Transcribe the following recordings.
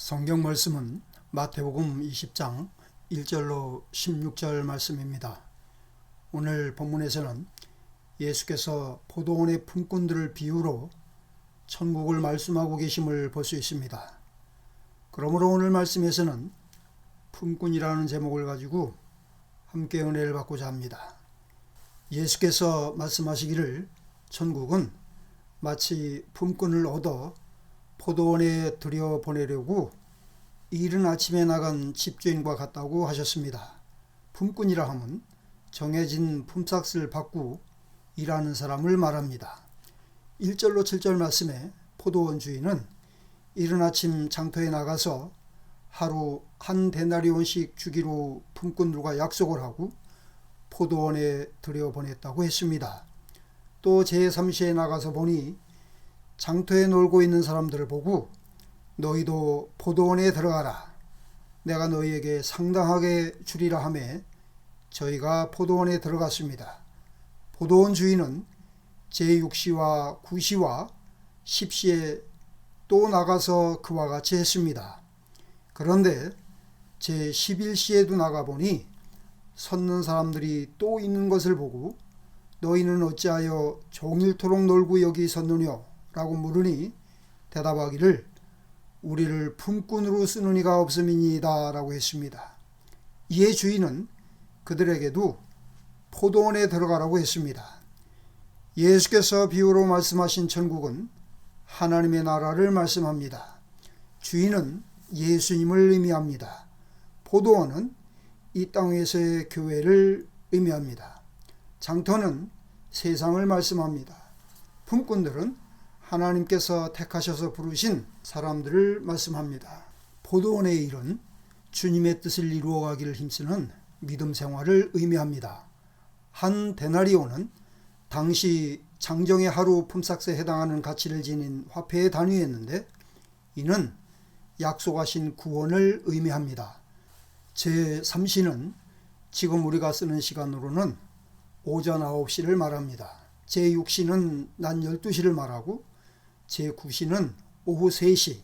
성경 말씀은 마태복음 20장 1절로 16절 말씀입니다. 오늘 본문에서는 예수께서 포도원의 품꾼들을 비유로 천국을 말씀하고 계심을 볼 수 있습니다. 그러므로 오늘 말씀에서는 품꾼이라는 제목을 가지고 함께 은혜를 받고자 합니다. 예수께서 말씀하시기를 천국은 마치 품꾼을 얻어 포도원에 들여 보내려고 이른 아침에 나간 집주인과 같다고 하셨습니다. 품꾼이라 함은 정해진 품삯을 받고 일하는 사람을 말합니다. 1절로 7절 말씀에 포도원 주인은 이른 아침 장터에 나가서 하루 한 데나리온씩 주기로 품꾼들과 약속을 하고 포도원에 들여보냈다고 했습니다. 또 제3시에 나가서 보니 장터에 놀고 있는 사람들을 보고 너희도 포도원에 들어가라. 내가 너희에게 상당하게 주리라 하매 저희가 포도원에 들어갔습니다. 포도원 주인은 제6시와 9시와 10시에 또 나가서 그와 같이 했습니다. 그런데 제11시에도 나가보니 섰는 사람들이 또 있는 것을 보고 너희는 어찌하여 종일토록 놀고 여기 섰느냐 라고 물으니 대답하기를 우리를 품꾼으로 쓰는 이가 없음이니이다 라고 했습니다. 이에 주인은 그들에게도 포도원에 들어가라고 했습니다. 예수께서 비유로 말씀하신 천국은 하나님의 나라를 말씀합니다. 주인은 예수님을 의미합니다. 포도원은 이 땅에서의 교회를 의미합니다. 장터는 세상을 말씀합니다. 품꾼들은 하나님께서 택하셔서 부르신 사람들을 말씀합니다. 포도원의 일은 주님의 뜻을 이루어가기를 힘쓰는 믿음 생활을 의미합니다. 한 데나리오는 당시 장정의 하루 품삯에 해당하는 가치를 지닌 화폐의 단위였는데 이는 약속하신 구원을 의미합니다. 제3시는 지금 우리가 쓰는 시간으로는 오전 9시를 말합니다. 제6시는 낮 12시를 말하고 제9시는 오후 3시,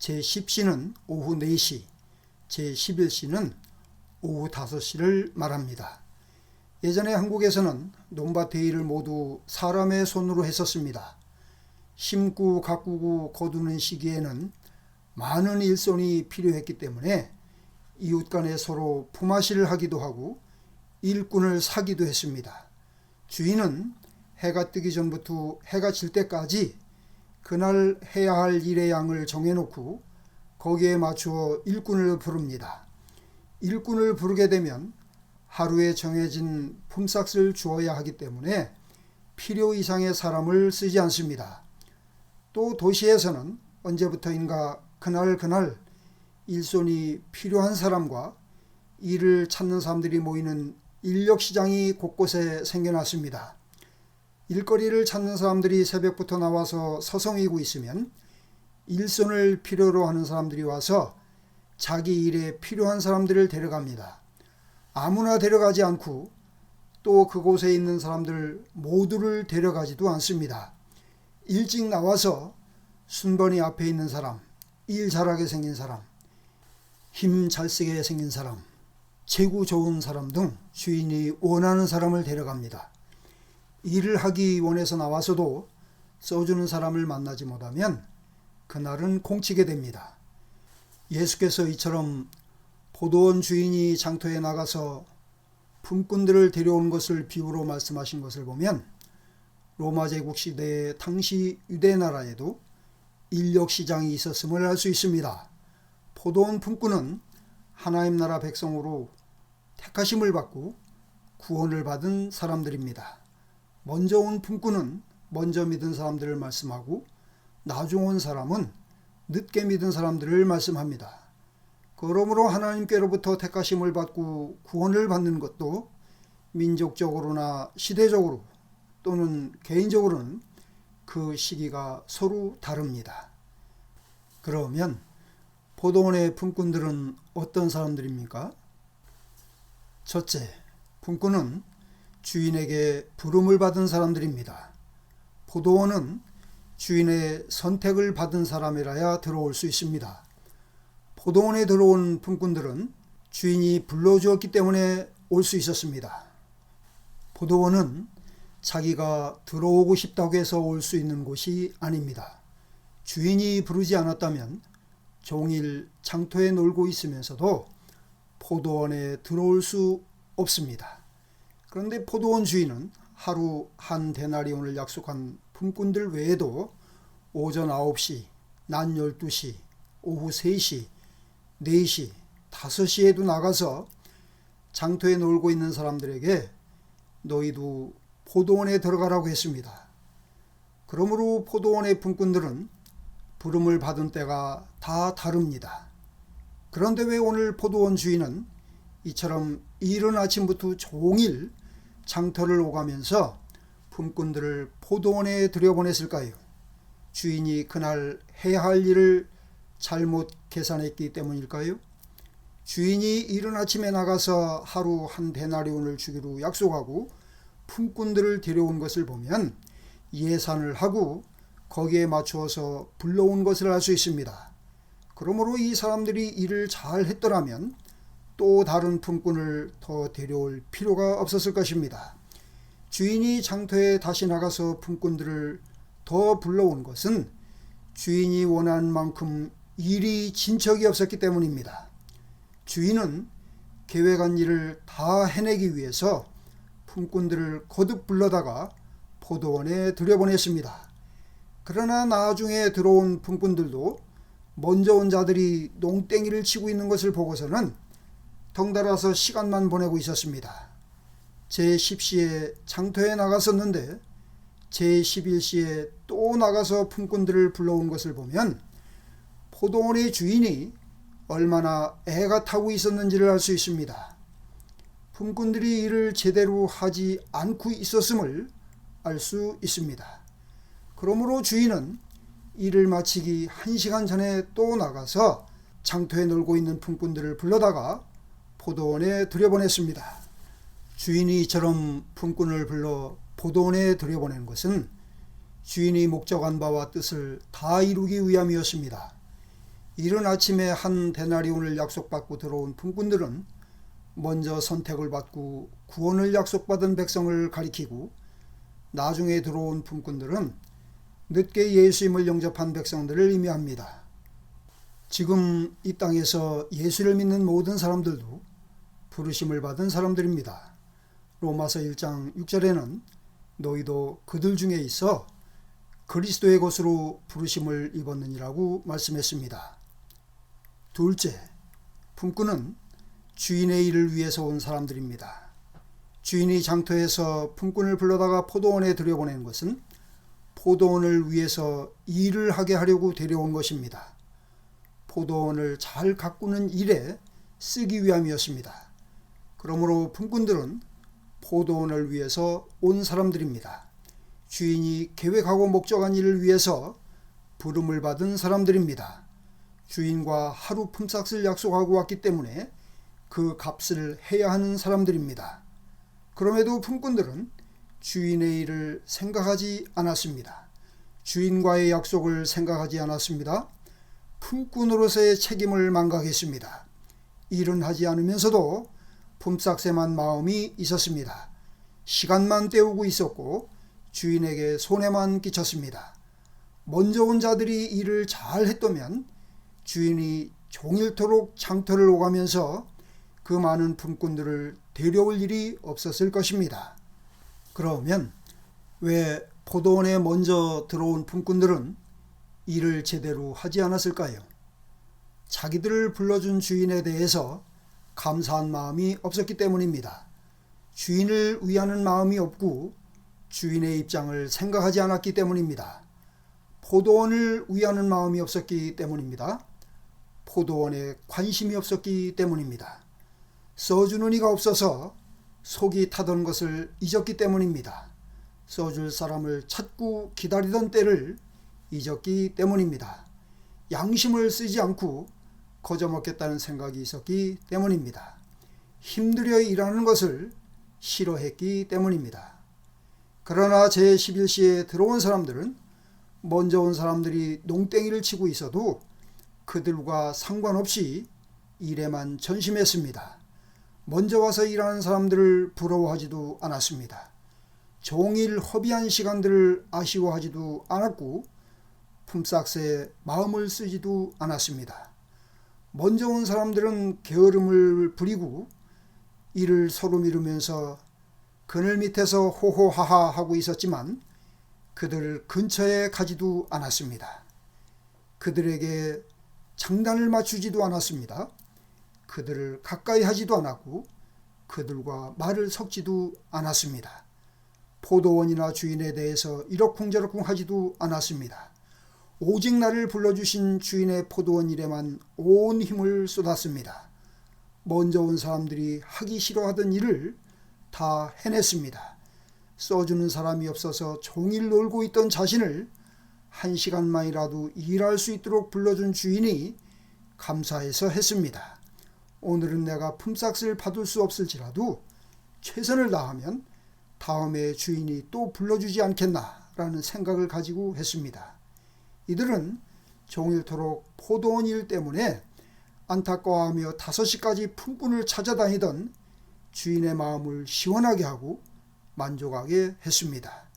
제10시는 오후 4시, 제11시는 오후 5시를 말합니다. 예전에 한국에서는 일을 모두 사람의 손으로 했었습니다. 심고 가꾸고 거두는 시기에는 많은 일손이 필요했기 때문에 이웃 간에 서로 품앗이를 하기도 하고 일꾼을 사기도 했습니다. 주인은 해가 뜨기 전부터 해가 질 때까지 그날 해야 할 일의 양을 정해놓고 거기에 맞추어 일꾼을 부릅니다. 일꾼을 부르게 되면 하루에 정해진 품삯을 주어야 하기 때문에 필요 이상의 사람을 쓰지 않습니다. 또 도시에서는 언제부터인가 그날 그날 일손이 필요한 사람과 일을 찾는 사람들이 모이는 인력 시장이 곳곳에 생겨났습니다. 일거리를 찾는 사람들이 새벽부터 나와서 서성이고 있으면 일손을 필요로 하는 사람들이 와서 자기 일에 필요한 사람들을 데려갑니다. 아무나 데려가지 않고 또 그곳에 있는 사람들 모두를 데려가지도 않습니다. 일찍 나와서 순번이 앞에 있는 사람, 일 잘하게 생긴 사람, 힘 잘 쓰게 생긴 사람, 재구 좋은 사람 등 주인이 원하는 사람을 데려갑니다. 일을 하기 원해서 나와서도 써주는 사람을 만나지 못하면 그날은 공치게 됩니다. 예수께서 이처럼 포도원 주인이 장터에 나가서 품꾼들을 데려온 것을 비유로 말씀하신 것을 보면 로마 제국 시대의 당시 유대 나라에도 인력 시장이 있었음을 알 수 있습니다. 포도원 품꾼은 하나님 나라 백성으로 택하심을 받고 구원을 받은 사람들입니다. 먼저 온 품꾼은 먼저 믿은 사람들을 말씀하고 나중 온 사람은 늦게 믿은 사람들을 말씀합니다. 그러므로 하나님께로부터 택하심을 받고 구원을 받는 것도 민족적으로나 시대적으로 또는 개인적으로는 그 시기가 서로 다릅니다. 그러면 포도원의 품꾼들은 어떤 사람들입니까? 첫째, 품꾼은 주인에게 부름을 받은 사람들입니다. 포도원은 주인의 선택을 받은 사람이라야 들어올 수 있습니다. 포도원에 들어온 품꾼들은 주인이 불러주었기 때문에 올 수 있었습니다. 포도원은 자기가 들어오고 싶다고 해서 올 수 있는 곳이 아닙니다. 주인이 부르지 않았다면 종일 장터에 놀고 있으면서도 포도원에 들어올 수 없습니다. 그런데 포도원 주인은 하루 한 데나리온을 약속한 품꾼들 외에도 오전 9시, 낮 12시, 오후 3시, 4시, 5시에도 나가서 장터에 놀고 있는 사람들에게 너희도 포도원에 들어가라고 했습니다. 그러므로 포도원의 품꾼들은 부름을 받은 때가 다 다릅니다. 그런데 왜 오늘 포도원 주인은 이처럼 이른 아침부터 종일 장터를 오가면서 품꾼들을 포도원에 들여보냈을까요? 주인이 그날 해야 할 일을 잘못 계산했기 때문일까요? 주인이 이른 아침에 나가서 하루 한 데나리온을 주기로 약속하고 품꾼들을 데려온 것을 보면 예산을 하고 거기에 맞추어서 불러온 것을 알 수 있습니다. 그러므로 이 사람들이 일을 잘 했더라면 또 다른 품꾼을 더 데려올 필요가 없었을 것입니다. 주인이 장터에 다시 나가서 품꾼들을 더 불러온 것은 주인이 원한 만큼 일이 진척이 없었기 때문입니다. 주인은 계획한 일을 다 해내기 위해서 품꾼들을 거듭 불러다가 포도원에 들여보냈습니다. 그러나 나중에 들어온 품꾼들도 먼저 온 자들이 농땡이를 치고 있는 것을 보고서는 덩달아서 시간만 보내고 있었습니다. 제10시에 장터에 나갔었는데 제11시에 또 나가서 품꾼들을 불러온 것을 보면 포도원의 주인이 얼마나 애가 타고 있었는지를 알 수 있습니다. 품꾼들이 일을 제대로 하지 않고 있었음을 알 수 있습니다. 그러므로 주인은 일을 마치기 한시간 전에 또 나가서 장터에 놀고 있는 품꾼들을 불러다가 포도원에 들여보냈습니다. 주인이 이처럼 품꾼을 불러 포도원에 들여보낸 것은 주인이 목적한 바와 뜻을 다 이루기 위함이었습니다. 이른 아침에 한 데나리온을 약속받고 들어온 품꾼들은 먼저 선택을 받고 구원을 약속받은 백성을 가리키고 나중에 들어온 품꾼들은 늦게 예수님을 영접한 백성들을 의미합니다. 지금 이 땅에서 예수를 믿는 모든 사람들도 부르심을 받은 사람들입니다. 로마서 1장 6절에는 너희도 그들 중에 있어 그리스도의 것으로 부르심을 입었느니라고 말씀했습니다. 둘째, 품꾼은 주인의 일을 위해서 온 사람들입니다. 주인이 장터에서 품꾼을 불러다가 포도원에 들여보낸 것은 포도원을 위해서 일을 하게 하려고 데려온 것입니다. 포도원을 잘 가꾸는 일에 쓰기 위함이었습니다. 그러므로 품꾼들은 포도원을 위해서 온 사람들입니다. 주인이 계획하고 목적한 일을 위해서 부름을 받은 사람들입니다. 주인과 하루 품삯을 약속하고 왔기 때문에 그 값을 해야 하는 사람들입니다. 그럼에도 품꾼들은 주인의 일을 생각하지 않았습니다. 주인과의 약속을 생각하지 않았습니다. 품꾼으로서의 책임을 망각했습니다. 일은 하지 않으면서도 품삯에만 마음이 있었습니다. 시간만 때우고 있었고 주인에게 손해만 끼쳤습니다. 먼저 온 자들이 일을 잘 했다면 주인이 종일토록 장터를 오가면서 그 많은 품꾼들을 데려올 일이 없었을 것입니다. 그러면 왜 포도원에 먼저 들어온 품꾼들은 일을 제대로 하지 않았을까요? 자기들을 불러준 주인에 대해서 감사한 마음이 없었기 때문입니다. 주인을 위하는 마음이 없고 주인의 입장을 생각하지 않았기 때문입니다. 포도원을 위하는 마음이 없었기 때문입니다. 포도원에 관심이 없었기 때문입니다. 써주는 이가 없어서 속이 타던 것을 잊었기 때문입니다. 써줄 사람을 찾고 기다리던 때를 잊었기 때문입니다. 양심을 쓰지 않고 거저먹겠다는 생각이 있었기 때문입니다. 힘들여 일하는 것을 싫어했기 때문입니다. 그러나 제11시에 들어온 사람들은 먼저 온 사람들이 농땡이를 치고 있어도 그들과 상관없이 일에만 전심했습니다. 먼저 와서 일하는 사람들을 부러워하지도 않았습니다. 종일 허비한 시간들을 아쉬워하지도 않았고 품삯에 마음을 쓰지도 않았습니다. 먼저 온 사람들은 게으름을 부리고 이를 서로 미루면서 그늘 밑에서 호호하하 하고 있었지만 그들 근처에 가지도 않았습니다. 그들에게 장단을 맞추지도 않았습니다. 그들을 가까이 하지도 않았고 그들과 말을 섞지도 않았습니다. 포도원이나 주인에 대해서 이러쿵저러쿵 하지도 않았습니다. 오직 나를 불러주신 주인의 포도원 일에만 온 힘을 쏟았습니다. 먼저 온 사람들이 하기 싫어하던 일을 다 해냈습니다. 써주는 사람이 없어서 종일 놀고 있던 자신을 한 시간만이라도 일할 수 있도록 불러준 주인이 감사해서 했습니다. 오늘은 내가 품삯을 받을 수 없을지라도 최선을 다하면 다음에 주인이 또 불러주지 않겠나라는 생각을 가지고 했습니다. 이들은 종일토록 포도원 일 때문에 안타까워하며 다섯 시까지 품꾼을 찾아다니던 주인의 마음을 시원하게 하고 만족하게 했습니다.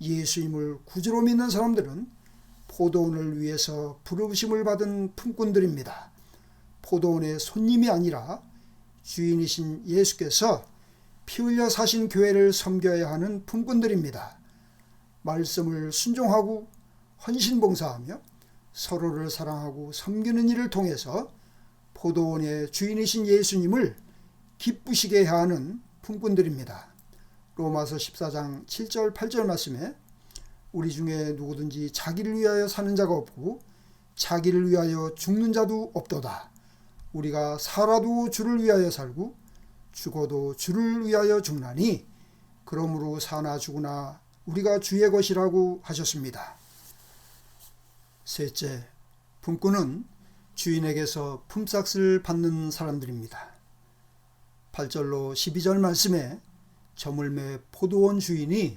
예수님을 구주로 믿는 사람들은 포도원을 위해서 부르심을 받은 품꾼들입니다. 포도원의 손님이 아니라 주인이신 예수께서 피 흘려 사신 교회를 섬겨야 하는 품꾼들입니다. 말씀을 순종하고 헌신봉사하며 서로를 사랑하고 섬기는 일을 통해서 포도원의 주인이신 예수님을 기쁘시게 하는 품꾼들입니다. 로마서 14장 7절 8절 말씀에 우리 중에 누구든지 자기를 위하여 사는 자가 없고 자기를 위하여 죽는 자도 없도다. 우리가 살아도 주를 위하여 살고 죽어도 주를 위하여 죽나니 그러므로 사나 죽으나 우리가 주의 것이라고 하셨습니다. 셋째, 품꾼은 주인에게서 품삯을 받는 사람들입니다. 8절로 12절 말씀에 저물매 포도원 주인이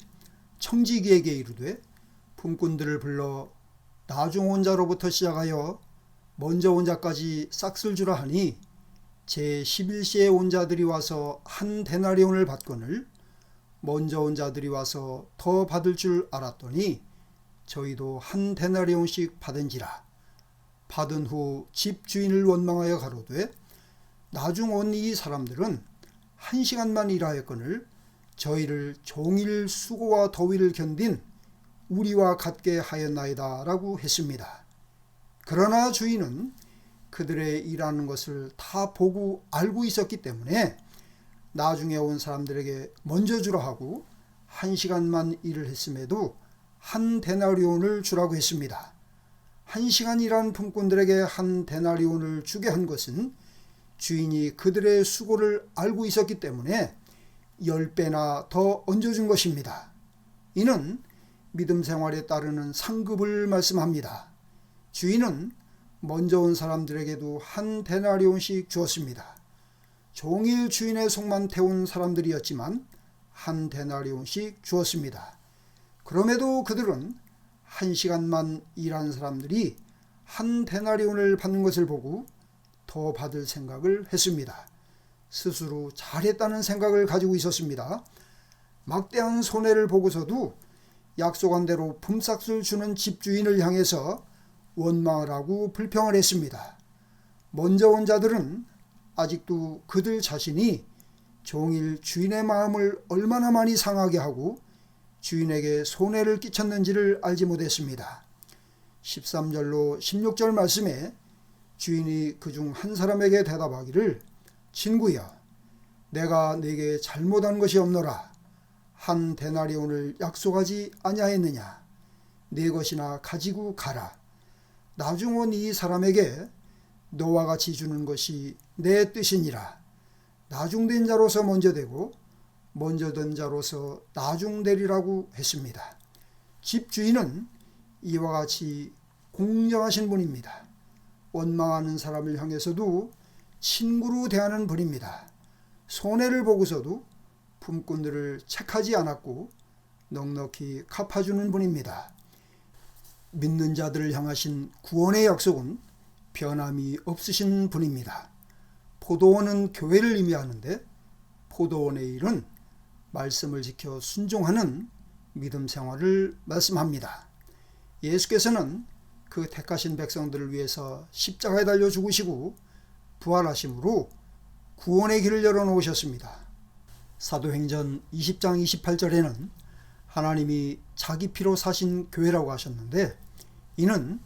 청지기에게 이르되 품꾼들을 불러 나중 온 자로부터 시작하여 먼저 온 자까지 싹쓸 주라 하니 제 11시에 온 자들이 와서 한 데나리온을 받거늘 먼저 온 자들이 와서 더 받을 줄 알았더니 저희도 한 데나리온씩 받은지라 받은 후 집 주인을 원망하여 가로되 나중 온 이 사람들은 한 시간만 일하였거늘 저희를 종일 수고와 더위를 견딘 우리와 같게 하였나이다 라고 했습니다. 그러나 주인은 그들의 일하는 것을 다 보고 알고 있었기 때문에 나중에 온 사람들에게 먼저 주라 하고 한 시간만 일을 했음에도 한 데나리온을 주라고 했습니다. 한 시간 일한 품꾼들에게 한 데나리온을 주게 한 것은 주인이 그들의 수고를 알고 있었기 때문에 열 배나 더 얹어준 것입니다. 이는 믿음 생활에 따르는 상급을 말씀합니다. 주인은 먼저 온 사람들에게도 한 데나리온씩 주었습니다. 종일 주인의 속만 태운 사람들이었지만 한 데나리온씩 주었습니다. 그럼에도 그들은 한 시간만 일한 사람들이 한 데나리온을 받는 것을 보고 더 받을 생각을 했습니다. 스스로 잘했다는 생각을 가지고 있었습니다. 막대한 손해를 보고서도 약속한 대로 품삯을 주는 집주인을 향해서 원망을 하고 불평을 했습니다. 먼저 온 자들은 아직도 그들 자신이 종일 주인의 마음을 얼마나 많이 상하게 하고 주인에게 손해를 끼쳤는지를 알지 못했습니다. 13절로 16절 말씀에 주인이 그 중 한 사람에게 대답하기를 친구야 내가 네게 잘못한 것이 없노라. 한 데나리온을 약속하지 아니하였느냐? 네 것이나 가지고 가라. 나중 온 이 사람에게 너와 같이 주는 것이 내 뜻이니라. 나중된 자로서 먼저 되고 먼저 된 자로서 나중되리라고 했습니다. 집주인은 이와 같이 공정하신 분입니다. 원망하는 사람을 향해서도 친구로 대하는 분입니다. 손해를 보고서도 품꾼들을 책하지 않았고 넉넉히 갚아주는 분입니다. 믿는 자들을 향하신 구원의 약속은 변함이 없으신 분입니다. 포도원은 교회를 의미하는데 포도원의 일은 말씀을 지켜 순종하는 믿음 생활을 말씀합니다. 예수께서는 그 택하신 백성들을 위해서 십자가에 달려 죽으시고 부활하심으로 구원의 길을 열어놓으셨습니다. 사도행전 20장 28절에는 하나님이 자기 피로 사신 교회라고 하셨는데 이는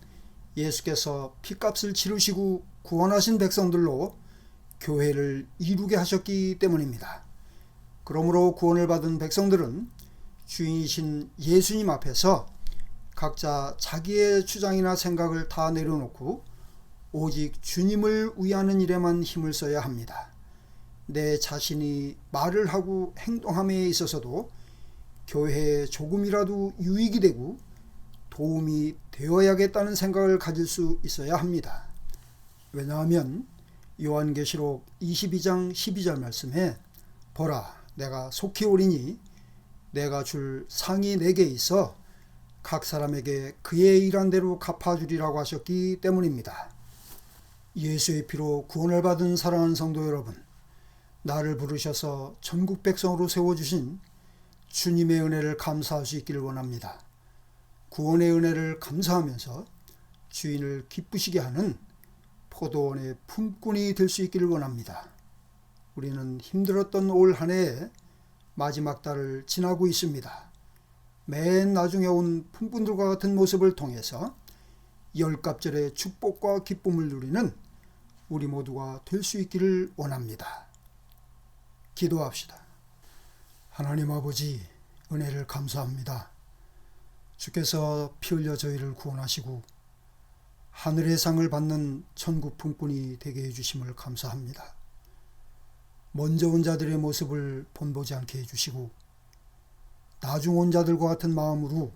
예수께서 피값을 치르시고 구원하신 백성들로 교회를 이루게 하셨기 때문입니다. 그러므로 구원을 받은 백성들은 주인이신 예수님 앞에서 각자 자기의 주장이나 생각을 다 내려놓고 오직 주님을 위하는 일에만 힘을 써야 합니다. 내 자신이 말을 하고 행동함에 있어서도 교회에 조금이라도 유익이 되고 도움이 되어야겠다는 생각을 가질 수 있어야 합니다. 왜냐하면 요한계시록 22장 12절 말씀에 보라 내가 속히 오리니 내가 줄 상이 내게 있어 각 사람에게 그의 일한 대로 갚아주리라고 하셨기 때문입니다. 예수의 피로 구원을 받은 사랑하는 성도 여러분, 나를 부르셔서 전국 백성으로 세워주신 주님의 은혜를 감사할 수 있기를 원합니다. 구원의 은혜를 감사하면서 주인을 기쁘시게 하는 포도원의 품꾼이 될 수 있기를 원합니다. 우리는 힘들었던 올 한 해의 마지막 달을 지나고 있습니다. 맨 나중에 온 품꾼들과 같은 모습을 통해서 열갑절의 축복과 기쁨을 누리는 우리 모두가 될 수 있기를 원합니다. 기도합시다. 하나님 아버지 은혜를 감사합니다. 주께서 피 흘려 저희를 구원하시고 하늘의 상을 받는 천국 품꾼이 되게 해주심을 감사합니다. 먼저 온 자들의 모습을 본보지 않게 해주시고 나중 온 자들과 같은 마음으로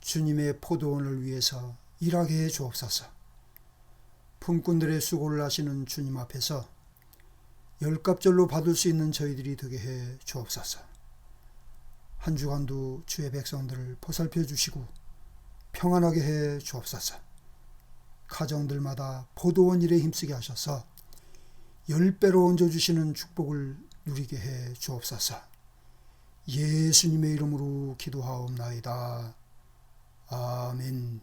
주님의 포도원을 위해서 일하게 해 주옵소서. 품꾼들의 수고를 하시는 주님 앞에서 열갑절로 받을 수 있는 저희들이 되게 해 주옵소서. 한 주간도 주의 백성들을 보살펴 주시고 평안하게 해 주옵소서. 가정들마다 포도원 일에 힘쓰게 하셔서 열 배로 얹어 주시는 축복을 누리게 해 주옵소서. 예수님의 이름으로 기도하옵나이다. 아멘.